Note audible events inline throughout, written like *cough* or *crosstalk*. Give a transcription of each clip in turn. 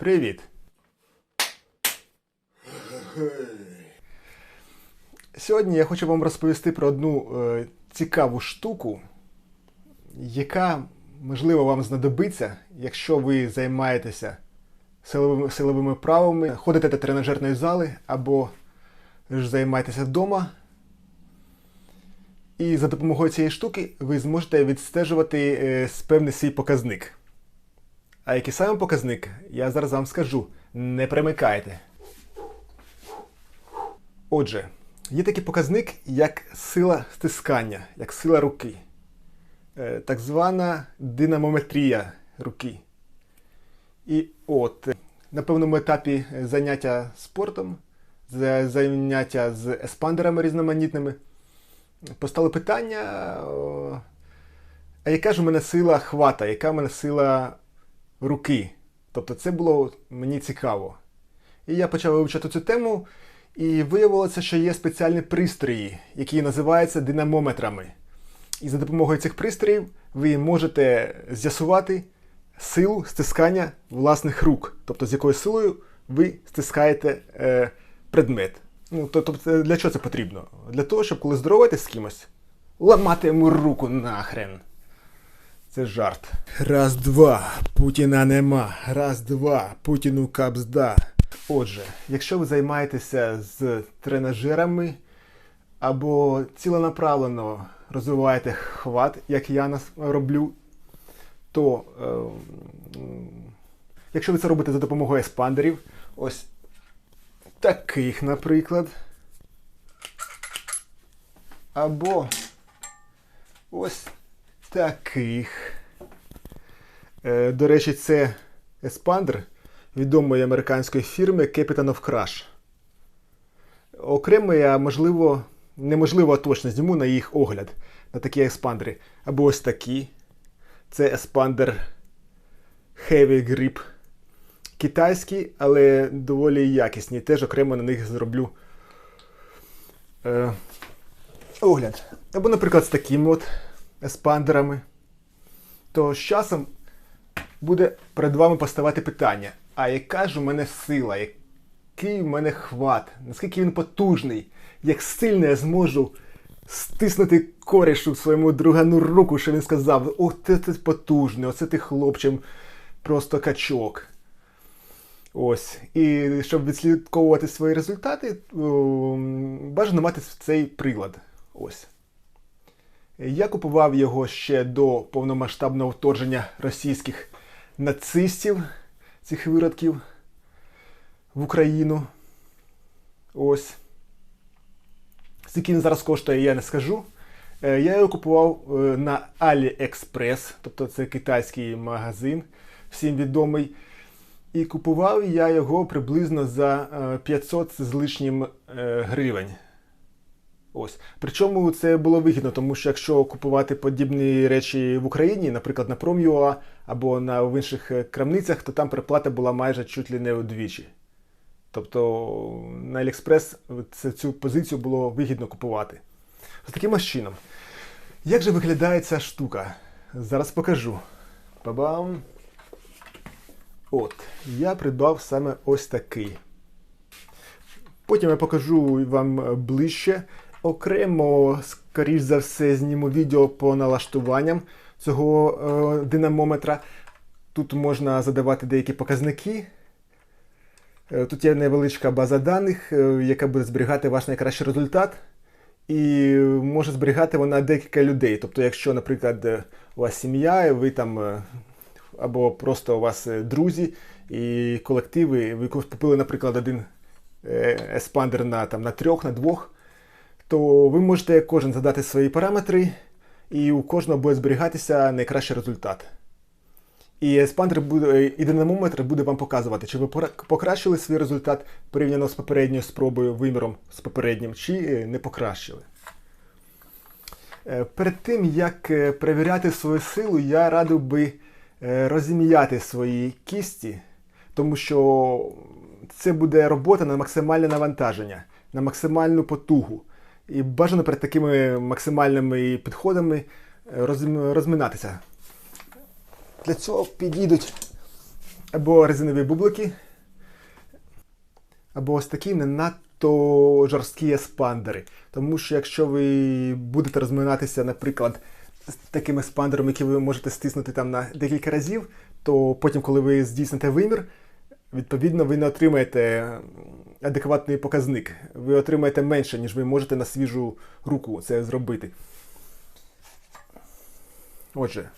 Привіт! Сьогодні я хочу вам розповісти про одну е, цікаву штуку, яка, можливо, вам знадобиться, якщо ви займаєтеся силовими, силовими правами, ходите до тренажерної зали або ж займаєтеся вдома. І за допомогою цієї штуки ви зможете відстежувати е, певний свій показник. А який саме показник, я зараз вам скажу. Не примикайте. Отже, є такий показник, як сила стискання, як сила руки. Е, Так звана динамометрія руки. І от, е, на певному етапі е, заняття спортом, заняття з еспандерами різноманітними, постали питання, а яка ж у мене сила хвата, яка в мене сила руки? Тобто це було мені цікаво. І я почав вивчати цю тему, і виявилося, що є спеціальні пристрої, які називаються динамометрами. І за допомогою цих пристроїв ви можете з'ясувати силу стискання власних рук, тобто з якою силою ви стискаєте е, предмет. Ну, тобто, для чого це потрібно? Для того, щоб коли здороваєтесь з кимось, ламати йому руку нахрен. Це жарт. Раз, два, Путіна нема. Раз, два, Путіну капзда. Отже, якщо ви займаєтеся з тренажерами або ціленаправлено розвиваєте хват, як я нас роблю, то е, якщо ви це робите за допомогою еспандерів, ось таких, наприклад, або ось таких. Е, До речі, це еспандер відомої американської фірми Capitan of Crush. Окремо я, можливо, неможливо точно зніму на їх огляд на такі еспандери. Або ось такі. Це еспандер Heavy Grip. Китайські, але доволі якісні. Теж окремо на них зроблю е, огляд. Або, наприклад, з такими от еспандерами. То з часом буде перед вами поставати питання: а яка ж у мене сила, який у мене хват, наскільки він потужний, як сильно я зможу стиснути корішу своєму другану руку, що він сказав: Ох, ти, ти потужний, оце ти хлопчим, просто качок. Ось. І щоб відслідковувати свої результати, бажано мати цей прилад. Ось. Я купував його ще до повномасштабного вторгнення російських нацистів, цих виродків в Україну. Ось. Скільки він зараз коштує, я не скажу. Е, Я його купував е, на AliExpress, тобто це китайський магазин, всім відомий. І купував я його приблизно за е, 500 з лишнім е, гривень. Ось. Причому це було вигідно, тому що якщо купувати подібні речі в Україні, наприклад, на Prom.ua або на в інших е, крамницях, то там переплата була майже чуть ли не удвічі. Тобто на AliExpress цю позицію було вигідно купувати. З таким ось чином. Як же виглядає ця штука? Зараз покажу. Па-бам! От, я придбав саме ось такий. Потім я покажу вам е, ближче. Окремо, скоріш за все, зніму відео по налаштуванням цього е, динамометра. Тут можна задавати деякі показники. Е, Тут є невеличка база даних, е, яка буде зберігати ваш найкращий результат. І може зберігати вона декілька людей. Тобто, якщо, наприклад, у вас сім'я, ви там або просто у вас друзі і колективи, ви купили, наприклад, один еспандер на, там, на трьох, на двох, то ви можете кожен задати свої параметри, і у кожного буде зберігатися найкращий результат. І еспандер буде, і динамометр буде вам показувати, чи ви покращили свій результат порівняно з попередньою спробою, виміром з попереднім, чи е, не покращили. Е, Перед тим, як е, перевіряти свою силу, я радив би розім'яти свої кісті, тому що це буде робота на максимальне навантаження, на максимальну потугу. І бажано перед такими максимальними підходами е, розм- розминатися. Для цього підійдуть або резинові бублики, або ось такі не надто жорсткі еспандери. Тому що якщо ви будете розминатися, наприклад, з такими еспандерами, які ви можете стиснути там на декілька разів, то потім, коли ви здійсните вимір, відповідно, ви не отримаєте адекватний показник. Ви отримаєте менше, ніж ви можете на свіжу руку це зробити. Отже,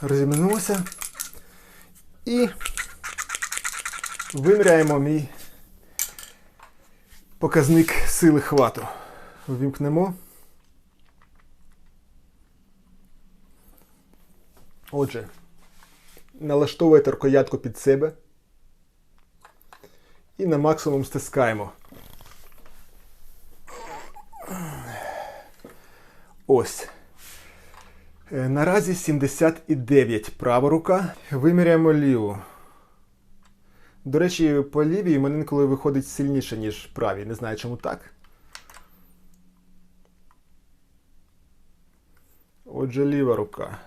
розімнулося і виміряємо мій показник сили хвату. Ввімкнемо. Отже, налаштовуєте рукоятку під себе і на максимум стискаємо. Ось. Е, Наразі 79 права рука. Виміряємо ліву. До речі, по лівій мене інколи виходить сильніше, ніж правій. Не знаю, чому так. Отже, ліва рука.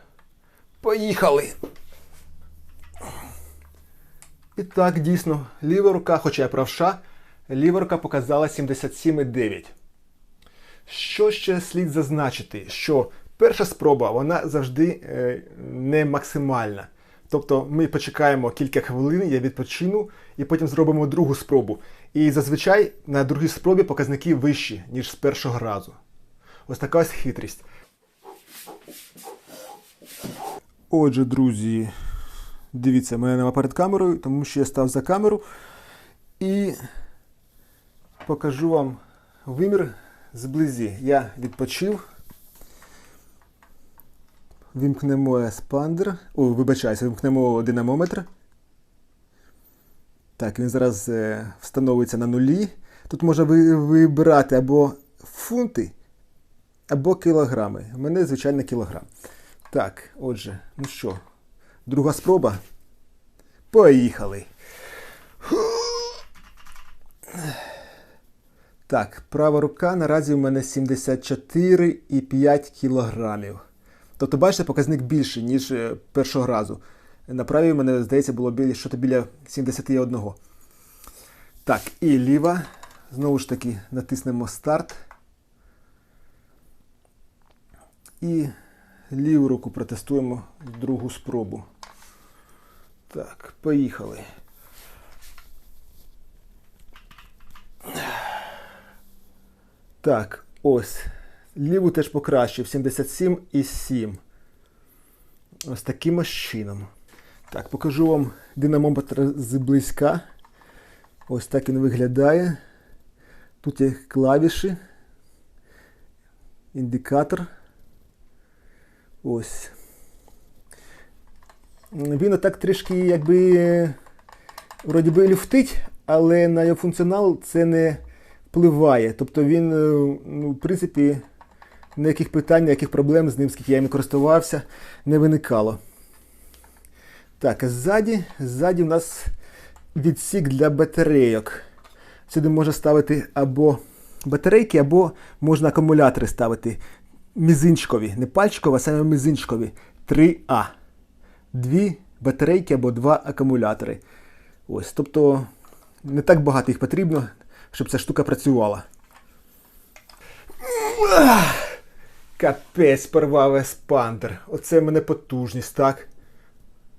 Поїхали! І так, дійсно, ліва рука, хоча я правша, ліва рука показала 77,9. Що ще слід зазначити? Що перша спроба вона завжди е, не максимальна. Тобто ми почекаємо кілька хвилин, я відпочину, і потім зробимо другу спробу. І зазвичай на другій спробі показники вищі, ніж з першого разу. Ось така ось хитрість. Отже, друзі, дивіться, мене нема перед камерою, тому що я став за камеру і покажу вам вимір зблизі. Я відпочив. Вімкнемо еспандер. О, вибачаюся, вимкнемо динамометр. Так, він зараз е, встановиться на нулі. Тут можна ви- вибирати або фунти, або кілограми. У мене, звичайно, кілограм. Так, отже, ну що, друга спроба. Поїхали. Так, права рука наразі у мене 74,5 кілограмів. Тобто, бачите, показник більший, ніж е, першого разу. На правій у мене, здається, було що біля 71. Так, і ліва. Знову ж таки, натиснемо старт. І ліву руку протестуємо другу спробу. Так, поїхали. Так, ось. Ліву теж покращив. 77,7. Ось таким ось чином. Так, покажу вам динамометр зблизька. Ось так він виглядає. Тут є клавіші, індикатор. Ось. Він отак трішки якби вроді би люфтить, але на його функціонал це не впливає. Тобто він, е, ну, в принципі, ніяких питань, ніяких проблем з ним, скільки я ним користувався, не виникало. Так, ззаді, ззаді у нас відсік для батарейок. Сюди можна ставити або батарейки, або можна акумулятори ставити. Мізинчкові, не пальчикові, а саме мізинчкові. 3А. Дві батарейки або два акумулятори. Ось, тобто не так багато їх потрібно, щоб ця штука працювала. Капець порвав еспандер. Оце в мене потужність, так?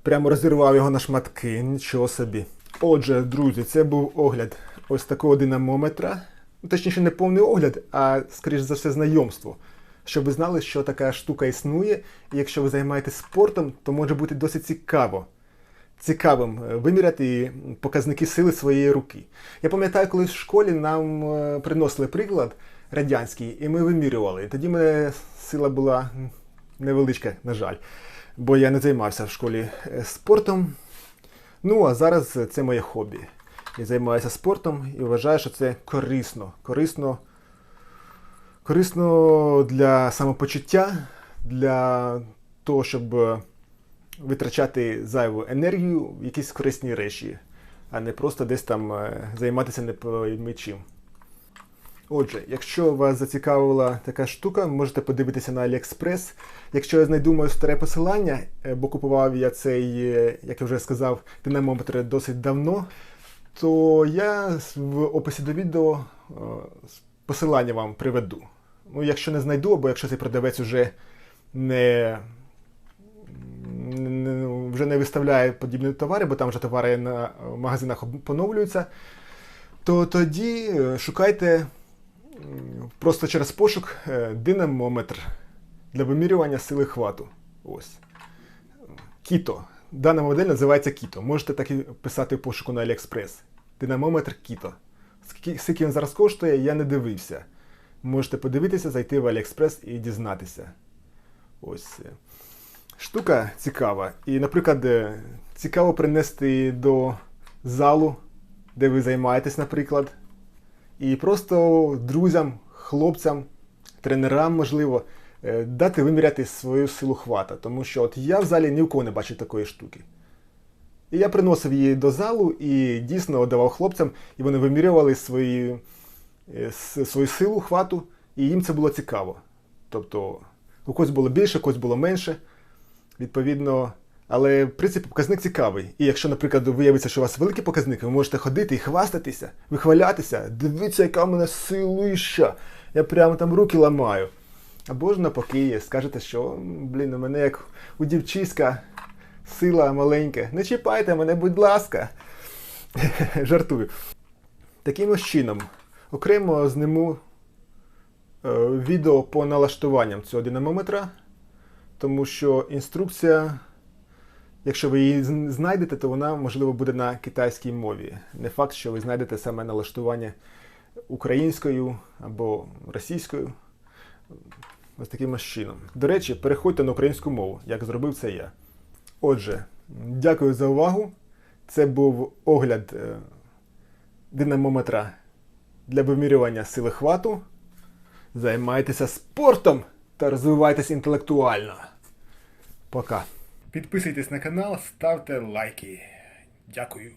Прямо розірвав його на шматки. Нічого собі. Отже, друзі, це був огляд ось такого динамометра. Ну, Точніше, не повний огляд, а, скоріш за все, знайомство. Щоб ви знали, що така штука існує, і якщо ви займаєтесь спортом, то може бути досить цікаво. Цікавим е, виміряти показники сили своєї руки. Я пам'ятаю, коли в школі нам е, приносили приклад радянський, і ми вимірювали. І тоді мене сила була невеличка, на жаль, бо я не займався в школі е, спортом. Ну, а зараз це моє хобі. Я займаюся спортом і вважаю, що це корисно. Корисно, корисно для самопочуття, для того, щоб е, витрачати зайву енергію в якісь корисні речі, а не просто десь там е, займатися не пойми чим. Отже, якщо вас зацікавила така штука, можете подивитися на AliExpress. Якщо я знайду моє старе посилання, е, бо купував я цей, як я вже сказав, динамометр досить давно, то я в описі до відео посилання вам приведу. Ну, якщо не знайду, або якщо цей продавець уже не, не- вже не виставляє подібні товари, бо там вже товари на магазинах поновлюються, то тоді е, шукайте просто через пошук е, динамометр для вимірювання сили хвату. Ось. Кіто. Дана модель називається Кіто. Можете так і писати в пошуку на AliExpress. Динамометр Кіто. Скільки він зараз коштує, я не дивився. Можете подивитися, зайти в AliExpress і дізнатися. Ось. Штука цікава. І, наприклад, е, цікаво принести до залу, де ви займаєтесь, наприклад. І просто друзям, хлопцям, тренерам, можливо, е, дати виміряти свою силу хвата. Тому що от я в залі ні у кого не бачив такої штуки. І я приносив її до залу і дійсно давав хлопцям, і вони вимірювали свої, свою силу хвату, і їм це було цікаво. Тобто, у когось було більше, у когось було менше. Відповідно, але в принципі показник цікавий. І якщо, наприклад, виявиться, що у вас великий показник, ви можете ходити і хвастатися, вихвалятися. Дивіться, яка в мене силища. Я прямо там руки ламаю. Або ж навпаки, скажете, що блін, у мене як у дівчиська сила маленька. Не чіпайте мене, будь ласка. *laughs* Жартую. Таким ось чином, окремо зниму е, відео по налаштуванням цього динамометра, тому що інструкція, якщо ви її знайдете, то вона, можливо, буде на китайській мові. Не факт, що ви знайдете саме налаштування українською або російською. Ось таким чином. До речі, переходьте на українську мову, як зробив це я. Отже, дякую за увагу. Це був огляд е, динамометра для вимірювання сили хвату. Займайтеся спортом та розвивайтесь інтелектуально. Пока. Підписуйтесь на канал, ставте лайки. Дякую.